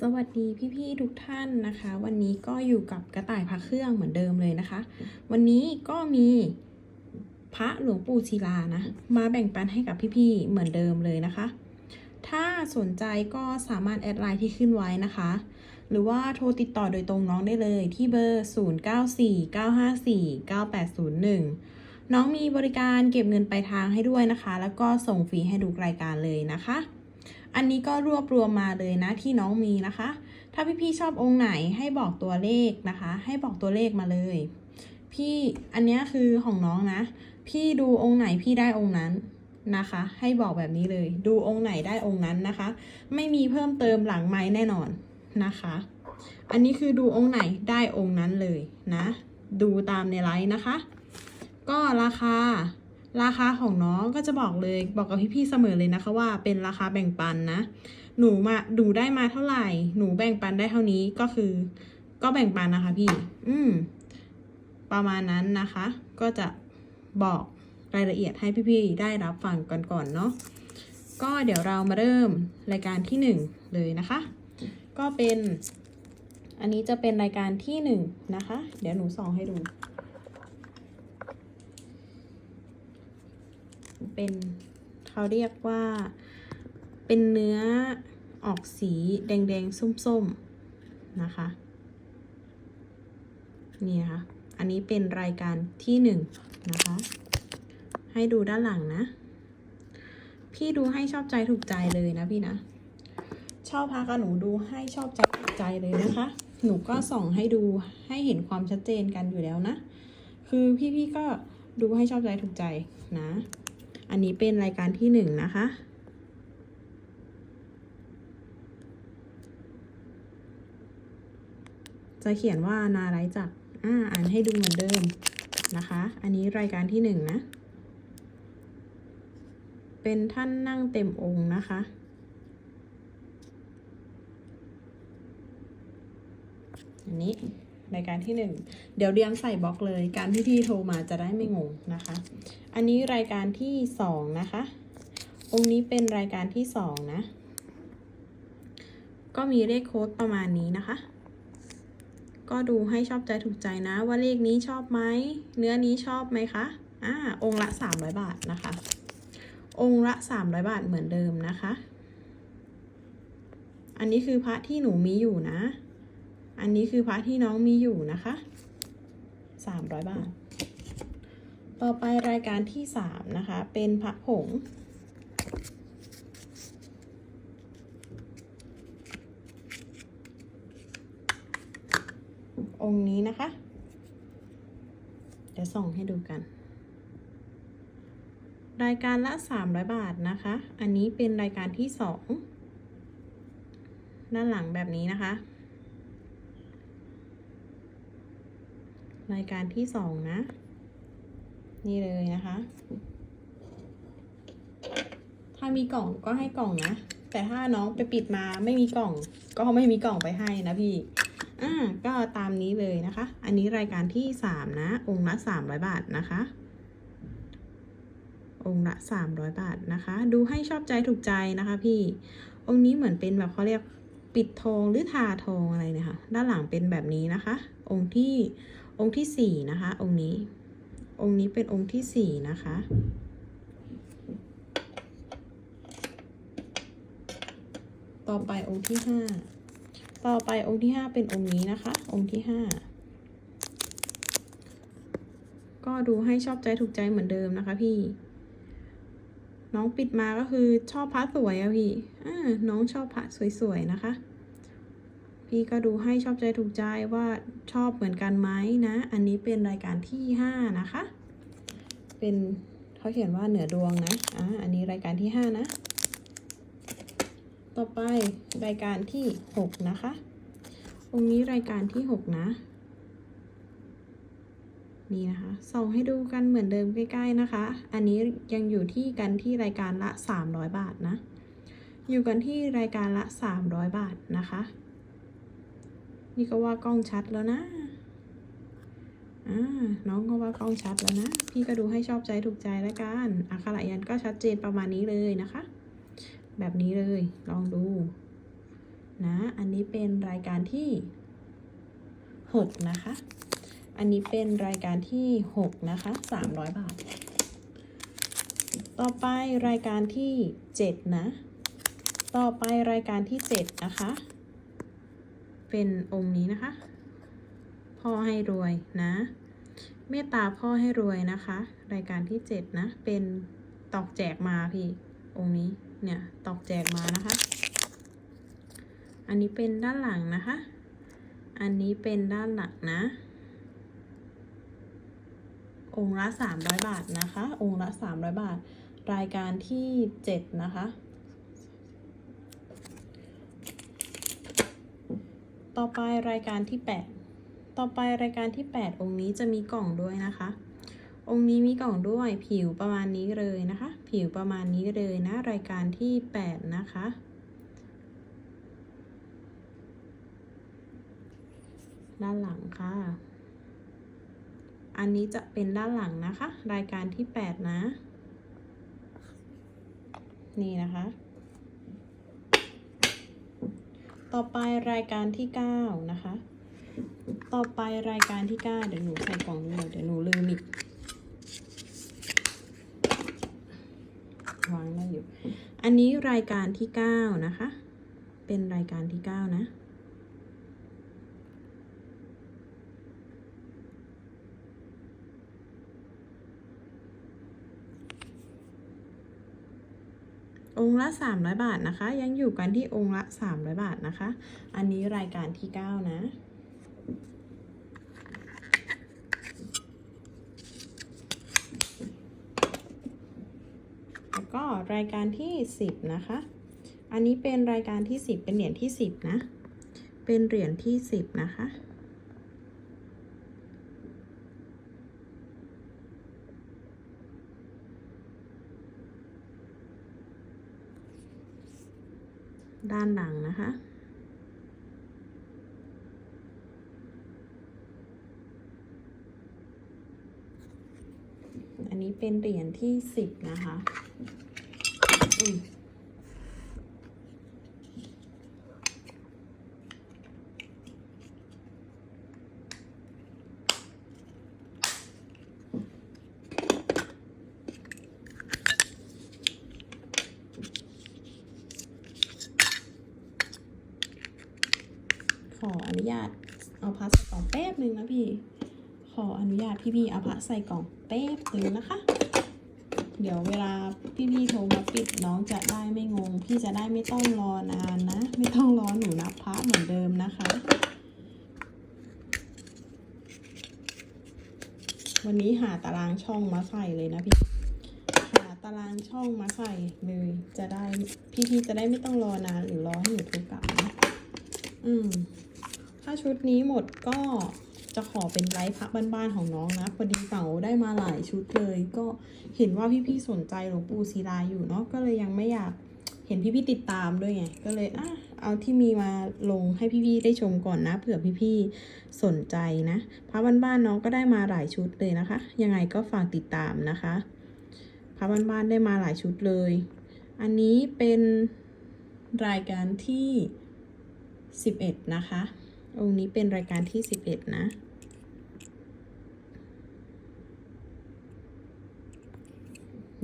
สวัสดีพี่ๆทุกท่านนะคะ วันนี้ก็อยู่กับกระต่ายพระเครื่องเหมือนเดิมเลยนะคะ วันนี้ก็มีพระหลวงปู่ศิลานะ มาแบ่งปันให้กับพี่ๆเหมือนเดิมเลยนะคะ ถ้าสนใจก็สามารถแอดไลน์ที่ขึ้นไว้นะคะ หรือว่าโทรติดต่อโดยตรงน้องได้เลยที่เบอร์ 0949549801 น้องมีบริการเก็บเงินปลายทางให้ด้วยนะคะ แล้วก็ส่งฟรีให้ดูรายการเลยนะคะ อันนี้ก็รวบรวมมาเลยนะที่น้องมีนะคะ ถ้าพี่ๆชอบองค์ไหนให้บอกตัวเลขนะคะ ให้บอกตัวเลขมาเลย พี่อันนี้คือของน้องนะ พี่ดูองค์ไหนพี่ได้องค์นั้นนะคะ ให้บอกแบบนี้เลย ดูองค์ไหนได้องค์นั้นนะคะ ไม่มีเพิ่มเติมหลังไม้แน่นอนนะคะ อันนี้คือดูองค์ไหนได้องค์นั้นเลยนะ ดูตามในไลฟ์นะคะ ก็ราคา ราคาของน้องก็จะบอกเลยบอกกับพี่ๆเสมอเลยนะคะว่าเป็นราคาแบ่งปันนะ หนูมาดูได้มาเท่าไหร่ หนูแบ่งปันได้เท่านี้ก็คือ ก็แบ่งปันนะคะพี่ อืม ประมาณนั้นนะคะ ก็จะบอกรายละเอียดให้พี่ๆได้รับฟังกันก่อนเนาะก็เดี๋ยวเรามาเริ่มรายการที่หนึ่งเลยนะคะ ก็เป็น อันนี้จะเป็นรายการที่หนึ่งนะคะ เดี๋ยวหนูส่องให้ดู เป็นเขาเรียกว่าเป็นเนื้อออกสีแดงๆ ส้มๆ นะคะ นี่นะคะ อันนี้เป็นรายการที่หนึ่งนะคะ ให้ดูด้านหลังนะ พี่ดูให้ชอบใจถูกใจเลยนะพี่นะ ชอบพากับหนูดูให้ชอบใจถูกใจเลยนะคะ หนูก็ส่องให้ดูให้เห็นความชัดเจนกันอยู่แล้วนะ คือพี่ๆก็ดูให้ชอบใจถูกใจนะ อันนี้เป็นรายการที่หนึ่งนะคะ จะเขียนว่านาไรจักอ่าอ่านให้ดูเหมือนเดิมนะคะ อันนี้รายการที่หนึ่งนะ เป็นท่านนั่งเต็มองค์นะคะอันนี้ รายการที่หนึ่งเดี๋ยวเรียงใส่บล็อกเลย การที่พี่โทรมาจะได้ไม่งงนะคะ อันนี้รายการที่สองนะคะ องค์นี้เป็นรายการที่สองนะ ก็มีเลขโค้ดประมาณนี้นะคะ ก็ดูให้ชอบใจถูกใจนะ ว่าเลขนี้ชอบไหมเนื้อนี้ชอบไหมคะอ่าองค์ละสามร้อยบาทนะคะ องค์ละสามร้อยบาทเหมือนเดิมนะคะ อันนี้คือพระที่หนูมีอยู่นะ อันนี้คือพระที่น้องมีอยู่นะคะสามร้อยบาท ต่อไปรายการที่สามนะคะ เป็นพระผง องค์นี้นะคะ เดี๋ยวส่องให้ดูกัน รายการละ300บาทนะคะ อันนี้เป็นรายการที่สองด้านหลังแบบนี้นะคะ รายการที่สองนะ นี่เลยนะคะ ถ้ามีกล่องก็ให้กล่องนะ แต่ถ้าน้องไปปิดมาไม่มีกล่อง ก็ไม่มีกล่องไปให้นะพี่อ่าก็ตามนี้เลยนะคะ อันนี้รายการที่สามนะ องค์ละสามร้อยบาทนะคะ องค์ละสามร้อยบาทนะคะ ดูให้ชอบใจถูกใจนะคะพี่ องค์นี้เหมือนเป็นแบบเขาเรียกปิดทองหรือทาทองอะไรเนี่ยค่ะ ด้านหลังเป็นแบบนี้นะคะ องค์ที่ องค์ที่สี่นะคะ องค์นี้ องค์นี้เป็นองค์ที่สี่นะคะ ต่อไปองค์ที่ห้าต่อไปองค์ที่ห้าเป็นองค์นี้นะคะ องค์ที่ห้าก็ดูให้ชอบใจถูกใจเหมือนเดิมนะคะ พี่ น้องปิดมาก็คือชอบพระสวยอะพี่อ่าน้องชอบพระสวยๆนะคะ พี่ก็ดูให้ชอบใจถูกใจว่าชอบเหมือนกันไหมนะ อันนี้เป็นรายการที่ห้านะคะ เป็นเขาเขียนว่าเหนือดวงนะอ่าอันนี้รายการที่ห้านะ ต่อไปรายการที่หกนะคะองนี้รายการที่หกนะนี่นะคะส่งให้ดูกันเหมือนเดิมใกล้ๆนะคะ อันนี้ยังอยู่ที่กันที่รายการละ 300 บาทนะ อยู่กันที่รายการละ 300 บาทนะคะ นี่ก็ว่ากล้องชัดแล้วนะอ่าน้องก็ว่ากล้องชัดแล้วนะ พี่ก็ดูให้ชอบใจถูกใจแล้วกันอักขระยันก็ชัดเจนประมาณนี้เลยนะคะ แบบนี้เลยลองดู นะ อันนี้เป็นรายการที่หกนะคะ อันนี้เป็นรายการที่หกนะคะสามร้อยบาท ต่อไปรายการที่เจ็ดนะ ต่อไปรายการที่เจ็ดนะคะ เป็นองค์นี้นะคะ พ่อให้รวยนะ เมตตาพ่อให้รวยนะคะ รายการที่เจ็ดนะ เป็นตอกแจกมาพี่องค์นี้เนี่ยตอกแจกมานะคะ อันนี้เป็นด้านหลังนะคะ อันนี้เป็นด้านหลังนะ องค์ละสามร้อยบาทนะคะ องค์ละสามร้อยบาท รายการที่เจ็ดนะคะ ต่อไปรายการที่แปดต่อไปรายการที่ 8 องค์นี้จะมีกล่องด้วยนะคะ องค์นี้มีกล่องด้วยผิวประมาณนี้เลยนะคะ ผิวประมาณนี้เลยนะ รายการที่ 8 นะคะด้านหลังค่ะ อันนี้จะเป็นด้านหลังนะคะ รายการที่ 8 นะ นี่นะคะ ต่อไปรายการที่ 9 นะคะ ต่อไปรายการที่ 9 เดี๋ยวหนูใส่กล่องด้วยเดี๋ยวหนูลืมอีกวางได้อยู่ อันนี้รายการที่ 9 นะคะ เป็นรายการที่ 9 นะ องค์ละ 300 บาทนะคะ ยังอยู่กันที่องค์ละ 300 บาทนะคะ อันนี้รายการที่ 9 นะแล้วก็รายการที่ 10 นะคะ อันนี้เป็นรายการที่ 10 เป็นเหรียญที่ 10 นะ เป็นเหรียญที่ 10 นะคะ ด้านหลังนะคะ อันนี้เป็นเหรียญที่สิบนะคะ อืมขออนุญาตเอาพัสใส่กล่องแป๊บหนึ่งนะพี่ ข ออนุญาตพี่ๆเอาพระใส่กล่องแป๊บหนึ่งนะคะ เดี๋ยวเวลาพี่ๆโทรมาปิดน้องจะได้ไม่งง พี่จะได้ไม่ต้องรอนานนะ ไม่ต้องรอหนูนับพระเหมือนเดิมนะคะ วันนี้หาตารางช่องมาใส่เลยนะพี่หาตารางช่องมาใส่เลยจะได้พี่ๆจะได้ไม่ต้องรอนานหรือรอให้หนูโทรกลับนะ อืม ถ้าชุดนี้หมดก็ จะขอเป็นไลฟ์พักบ้านๆของน้องนะพอดีเก๋าได้มาหลายชุดเลย ก็เห็นว่าพี่ๆสนใจหลวงปู่ศิลาอยู่เนาะก็เลยยังไม่อยากเห็นพี่ๆติดตามด้วยไงก็เลยอะเอาที่มีมาลงให้พี่ๆได้ชมก่อนนะ เผื่อพี่ๆสนใจนะพระบ้านๆน้องก็ได้มาหลายชุดเลยนะคะ ยังไงก็ฝากติดตามนะคะพระบ้านๆได้มาหลายชุดเลย อันนี้เป็นรายการที่ 11 นะคะ องค์นี้เป็นรายการที่11นะ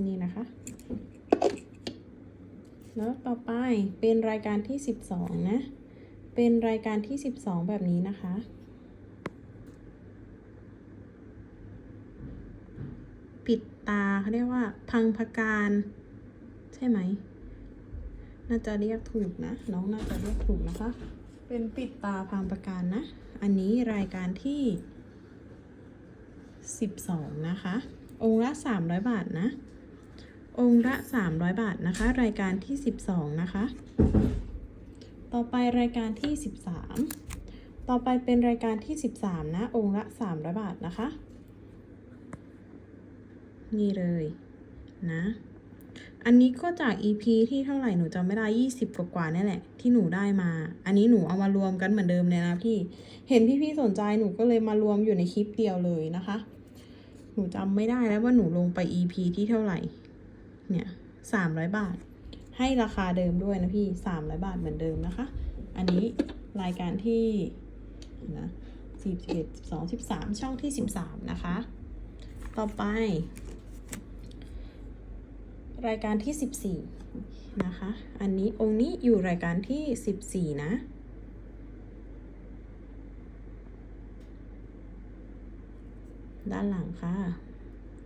นี่นะคะ แล้วต่อไปเป็นรายการที่12นะ เป็นรายการที่12แบบนี้นะคะปิดตาเขาเรียกว่า พังพการ ใช่ไหม น่าจะเรียกถูกนะ น้องน่าจะเรียกถูกนะคะ เป็นปิดตาพางประการนะ อันนี้รายการที่ 12 นะคะ องค์ละ 300 บาทนะ องค์ละ 300 บาทนะคะ รายการที่ 12 นะคะ ต่อไปรายการที่ 13 ต่อไปเป็นรายการที่ 13 นะ องค์ละ 300 บาทนะคะ นี่เลยนะ อันนี้ก็จาก EP ที่เท่าไหร่หนูจำไม่ได้ 20 กว่าๆนี่แหละ ที่หนูได้มา อันนี้หนูเอามารวมกันเหมือนเดิมเลยนะพี่ เห็นพี่ๆสนใจหนูก็เลยมารวมอยู่ในคลิปเดียวเลยนะคะ หนูจำไม่ได้แล้วว่าหนูลงไป EP ที่เท่าไหร่ เนี่ย300บาท ให้ราคาเดิมด้วยนะพี่300บาทเหมือนเดิมนะคะ อันนี้รายการที่นะสิบเอ็ดสิบสองสิบสามช่องที่สิบสามนะคะ ต่อไป รายการที่สิบสี่นะคะ อันนี้องค์นี้อยู่รายการที่สิบสี่นะด้านหลังค่ะ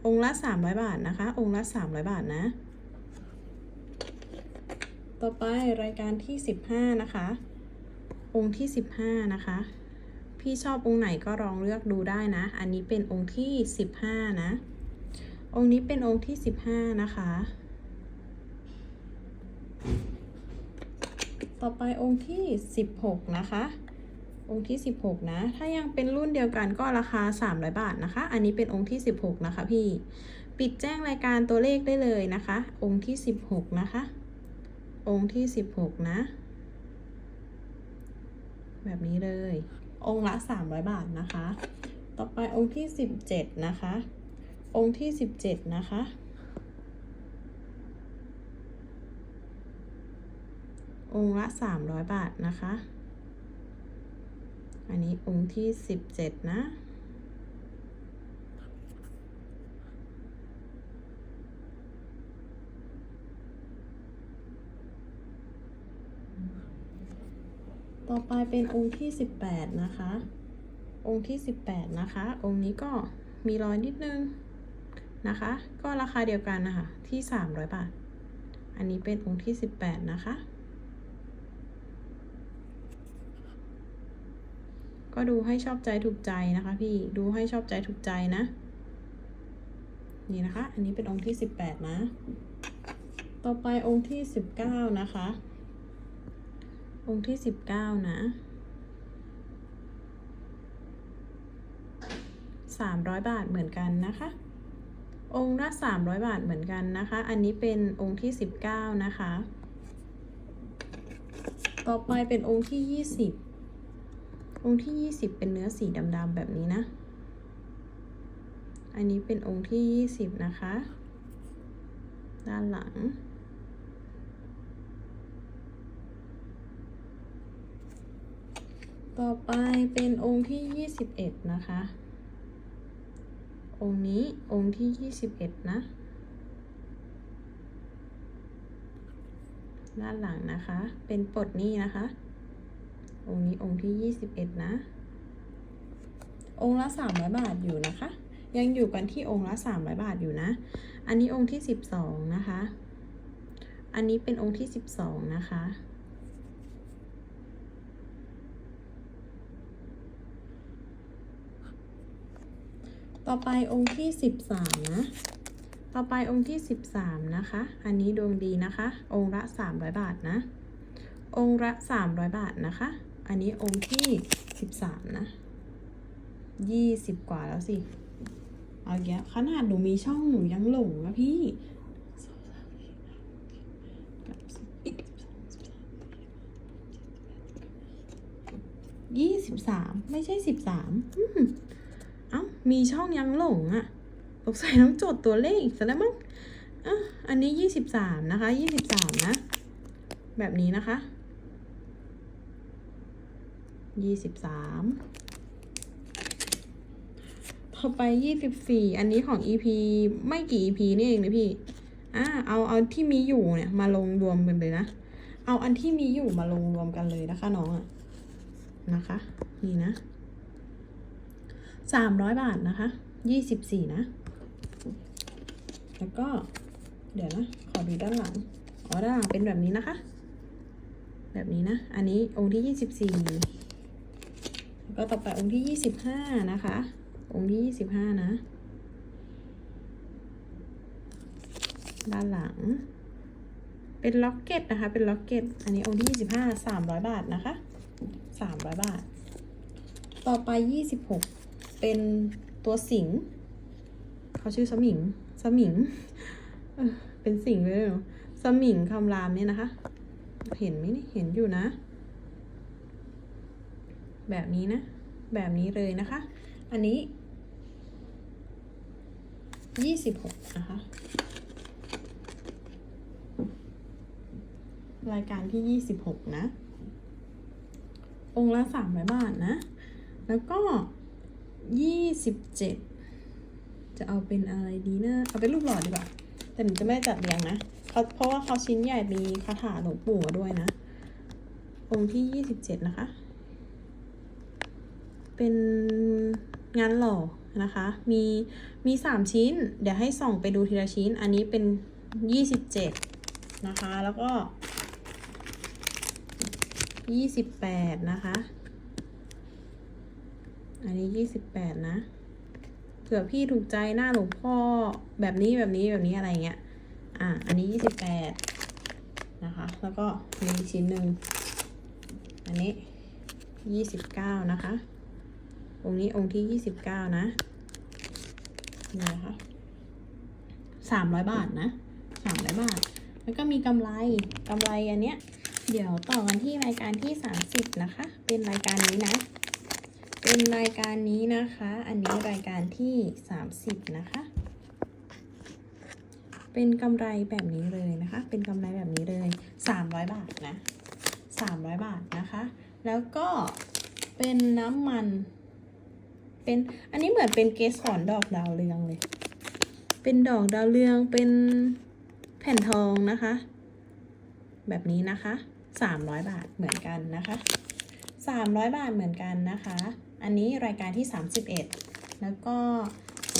องค์ละสามร้อยบาทนะคะ องค์ละสามร้อยบาทนะ ต่อไปรายการที่สิบห้านะคะ องค์ที่สิบห้านะคะ พี่ชอบองค์ไหนก็ลองเลือกดูได้นะ อันนี้เป็นองค์ที่สิบห้านะ องค์นี้เป็นองค์ที่สิบห้านะคะ ต่อไปองค์ที่สิบหกนะคะ องค์ที่ 16 นะ ถ้ายังเป็นรุ่นเดียวกันก็ราคา 300 บาทนะคะ อันนี้เป็นองค์ที่ 16 นะคะพี่ ปิดแจ้งรายการตัวเลขได้เลยนะคะ องค์ที่ 16 นะคะ องค์ที่ 16 นะ แบบนี้เลย องค์ละ 300 บาทนะคะ ต่อไปองค์ที่ 17 นะคะ องค์ที่ 17 นะคะ องค์ละ 300 บาทนะคะ อันนี้องค์ที่สิบเจ็ดนะต่อไปเป็นองค์ที่สิบแปดนะคะ องค์ที่สิบแปดนะคะ องค์นี้ก็มีรอยนิดนึงนะคะ ก็ราคาเดียวกันนะคะ ที่สามร้อยบาท อันนี้เป็นองค์ที่สิบแปดนะคะ ก็ดูให้ชอบใจถูกใจนะคะ พี่ดูให้ชอบใจถูกใจนะ นี่นะคะ อันนี้เป็นองค์ที่สิบแปดนะ ต่อไปองค์ที่สิบเก้านะคะ องค์ที่สิบเก้านะสามร้อยบาทเหมือนกันนะคะ องค์ละสามร้อยบาทเหมือนกันนะคะ อันนี้เป็นองค์ที่สิบเก้านะคะ ต่อไปเป็นองค์ที่ยี่สิบ องค์ที่ 20 เป็นเนื้อสีดำๆแบบนี้นะ อันนี้เป็นองค์ที่ 20 นะคะ ด้านหลัง ต่อไปเป็นองค์ที่ 21 นะคะ องค์นี้องค์ที่ 21 นะด้านหลังนะคะ เป็นปลดหนี้นะคะ องค์นี้องค์ที่ 21 นะ องค์ละ 300 บาทอยู่นะคะ ยังอยู่กันที่องค์ละ 300 บาทอยู่นะ อันนี้องค์ที่ 12 นะคะ อันนี้เป็นองค์ที่ 12 นะคะต่อไปองค์ที่13นะ ต่อไปองค์ที่13นะคะ อันนี้ดวงดีนะคะ องค์ละ300บาทนะ องค์ละ300บาทนะคะ อันนี้องค์ที่13นะ20กว่าแล้วสิเอาแกขนาดหนูมีช่องหนูยังหลงนะพี่ยี่สิบสามไม่ใช่สิบสามเอ้า มีช่องยังหลงอะ่ะสงสัยต้องจดตัวเลขอีกซะแล้วมั้งอะอันนี้ยี่สิบสามนะคะยี่สิบสามนะ แบบนี้นะคะ ยี่สิบสามต่อไปยี่สิบสี่อันนี้ของ EP ไม่กี่ EP นี่เองนะพี่อ่าเอาเอาที่มีอยู่เนี่ยมาลงรวมกันเลยนะ เอาอันที่มีอยู่มาลงรวมกันเลยนะคะน้องอะนะคะ นี่นะสามร้อยบาทนะคะยี่สิบสี่นะ แล้วก็ เดี๋ยวนะ ขอดูด้านหลังอ๋อด้านหลังเป็นแบบนี้นะคะ แบบนี้นะ อันนี้องค์ที่ยี่สิบสี่ ก็ต่อไปองค์ที่ยี่สิบห้านะคะ องค์ที่ยี่สิบห้านะ ด้านหลัง เป็นล็อกเก็ตนะคะ เป็นล็อกเก็ต อันนี้องค์ที่ยี่สิบห้าสามร้อยบาทนะคะสามร้อยบาท ต่อไปยี่สิบหกเป็นตัวสิงห์เขาชื่อสมิง สมิง เป็นสิงห์เลยเหรอสมิงคำรามเนี่ยนะคะ เห็นไหมนี่ เห็นอยู่นะ แบบนี้นะ แบบนี้เลยนะคะ อันนี้ยี่สิบหกนะคะ รายการที่ยี่สิบหกนะ องละสามร้อยบาทนะ แล้วก็ยี่สิบเจ็ดจะเอาเป็นอะไรดีนะ เอาเป็นรูปหล่อดีกว่า แต่หนูจะไม่จัดเรียงนะเขาเพราะว่าเขาชิ้นใหญ่มีคาถาหลวงปู่ด้วยนะ องค์ที่ยี่สิบเจ็ดนะคะ เป็นงานหล่อนะคะ มีมีสามชิ้น เดี๋ยวให้ส่องไปดูทีละชิ้น อันนี้เป็นยี่สิบเจ็ดนะคะ แล้วก็ยี่สิบแปดนะคะ อันนี้ยี่สิบแปดนะเผื่อพี่ถูกใจหน้าหลวงพ่อแบบนี้แบบนี้แบบนี้อะไรเงี้ย อะ อันนี้ยี่สิบแปดนะคะ แล้วก็มีชิ้นหนึ่ง อันนี้ยี่สิบเก้านะคะ องค์นี้องค์ที่ยี่สิบเก้านะนี่นะคะสามร้อยบาทนะสามร้อยบาท แล้วก็มีกำไรกำไรอันเนี้ย เดี๋ยวต่อกันที่รายการที่สามสิบนะคะ เป็นรายการนี้นะ เป็นรายการนี้นะคะ อันนี้รายการที่สามสิบนะคะ เป็นกำไรแบบนี้เลยนะคะ เป็นกำไรแบบนี้เลยสามร้อยบาทนะสามร้อยบาทนะคะ แล้วก็เป็นน้ำมัน เป็นอันนี้เหมือนเป็นเกสรดอกดาวเรืองเลย เป็นดอกดาวเรืองเป็นแผ่นทองนะคะ แบบนี้นะคะสามร้อยบาทเหมือนกันนะคะสามร้อยบาทเหมือนกันนะคะ อันนี้รายการที่สามสิบเอ็ดแล้วก็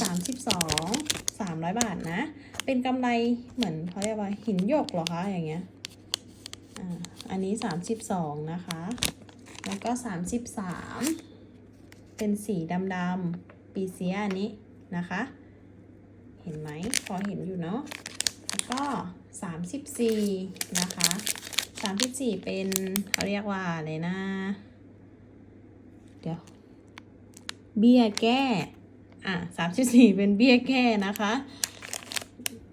สามสิบสองสามร้อยบาทนะ เป็นกำไรเหมือนเขาเรียกว่าหินหยกเหรอคะอย่างเงี้ยอันนี้สามสิบสองนะคะ แล้วก็สามสิบสาม เป็นสีดำๆปีเซียอันนี้นะคะ เห็นไหมพอเห็นอยู่เนาะแล้วก็สามสิบสี่นะคะสามสิบสี่เป็นเขาเรียกว่าอะไรนะ เดี๋ยว เบี้ยแก้อะสามสิบสี่เป็นเบี้ยแก้นะคะ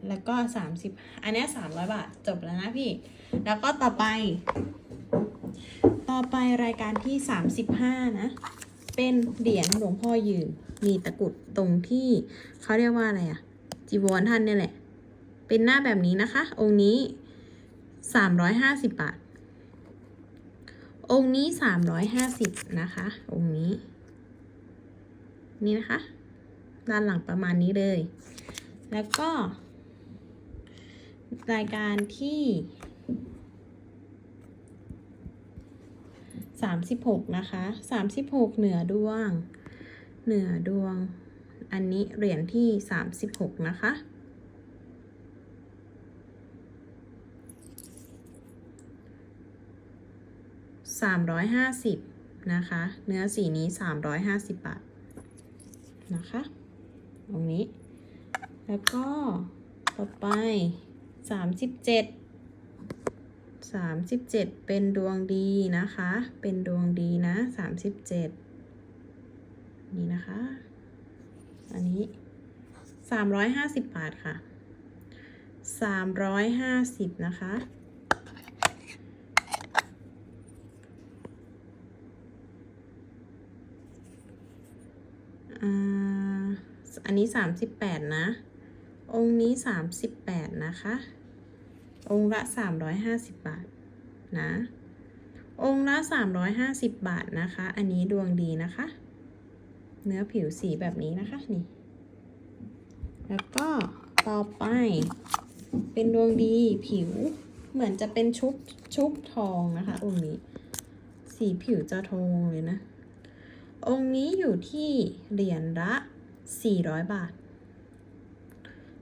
แล้วก็สามสิบอันนี้สามร้อยบาท จบแล้วนะพี่ แล้วก็ต่อไป ต่อไปรายการที่สามสิบห้านะ เป็นเหรียญหลวงพ่อยืน มีตะกุดตรงที่เขาเรียกว่าอะไรอะจีวรท่านเนี่ยแหละ เป็นหน้าแบบนี้นะคะ องค์นี้สามร้อยห้าสิบบาท องค์นี้สามร้อยห้าสิบนะคะ องค์นี้ นี่นะคะ ด้านหลังประมาณนี้เลย แล้วก็ รายการที่ สามสิบหกนะคะสามสิบหกเหนือดวง เหนือดวง อันนี้เหรียญที่สามสิบหกนะคะสามร้อยห้าสิบนะคะ เนื้อสีนี้สามร้อยห้าสิบบาท นะคะ ตรงนี้ แล้วก็ต่อไปสามสิบเจ็ดามสิบเจ็ดสามสิบเจ็ดเป็นดวงดีนะคะ เป็นดวงดีนะสามสิบเจ็ดนี่นะคะ อันนี้สามร้อยห้าสิบบาทค่ะสามร้อยห้าสิบนะคะ อันนี้สามสิบแปดนะ องค์นี้สามสิบแปดนะคะ องค์ละสามร้อยห้าสิบบาทนะ องค์ละสามร้อยห้าสิบบาทนะคะ อันนี้ดวงดีนะคะ เนื้อผิวสีแบบนี้นะคะนี่ แล้วก็ต่อไป เป็นดวงดีผิวเหมือนจะเป็นชุบชุบทองนะคะองค์นี้ สีผิวจะทองเลยนะ องค์นี้อยู่ที่เหรียญละ 400 บาท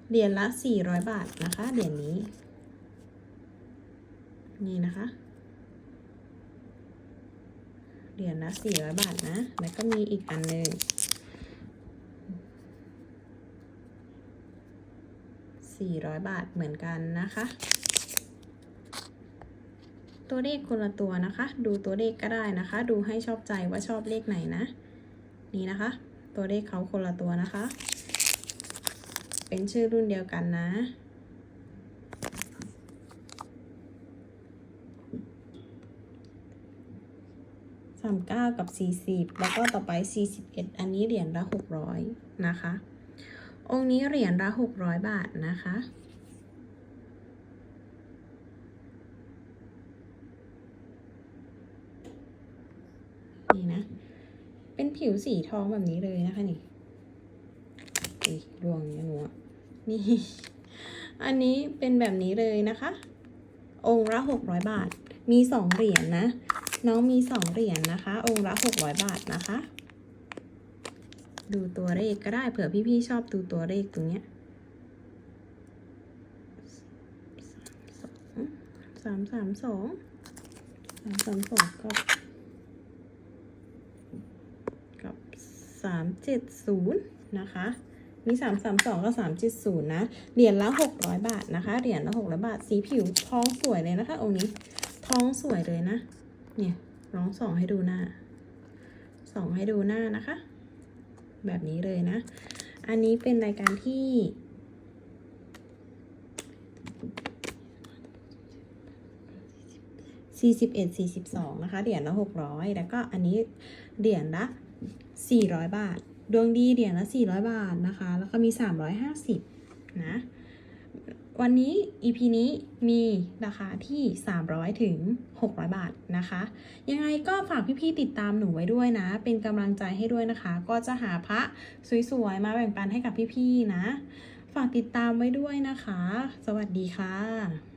เหรียญละ 400 บาทนะคะ เหรียญนี้ นี่นะคะ เหรียญละ400บาทนะ แล้วก็มีอีกอันหนึ่ง400บาทเหมือนกันนะคะ ตัวเลขคนละตัวนะคะ ดูตัวเลขก็ได้นะคะ ดูให้ชอบใจว่าชอบเลขไหนนะ นี่นะคะ ตัวเลขเขาคนละตัวนะคะ เป็นชื่อรุ่นเดียวกันนะ สามเก้ากับสี่สิบแล้วก็ต่อไปสี่สิบเอ็ดอันนี้เหรียญละหกร้อยนะคะ องค์นี้เหรียญละหกร้อยบาทนะคะนี่นะ เป็นผิวสีทองแบบนี้เลยนะคะนี่อีกดวงเนี่ยหนูอะนี่ อันนี้เป็นแบบนี้เลยนะคะ องค์ละหกร้อยบาท มีสองเหรียญนะ น้องมีสองเหรียญนะคะ องค์ละหกร้อยบาทนะคะ ดูตัวเลขก็ได้เผื่อพี่ๆชอบดูตัวเลขตรงเนี้ยสามสามสองสามสามสองกับกับสามเจ็ดศูนย์นะคะมีสามสามสองกับสามเจ็ดศูนย์นะ เหรียญละหกร้อยบาทนะคะ เหรียญละหกร้อยบาท สีผิวทองสวยเลยนะคะองค์นี้ ทองสวยเลยนะ เนี่ยลองสองให้ดูหน้าสองให้ดูหน้านะคะ แบบนี้เลยนะ อันนี้เป็นรายการที่41 42นะคะเหรียญละ600แล้วก็อันนี้เหรียญละ400บาท ดวงดีเหรียญละ400บาทนะคะ แล้วก็มี350นะ วันนี้ EP นี้มีราคาที่ 300 ถึง 600 บาทนะคะ ยังไงก็ฝากพี่ๆติดตามหนูไว้ด้วยนะ เป็นกำลังใจให้ด้วยนะคะ ก็จะหาพระสวยๆ มาแบ่งปันให้กับพี่ๆนะ ฝากติดตามไว้ด้วยนะคะ สวัสดีค่ะ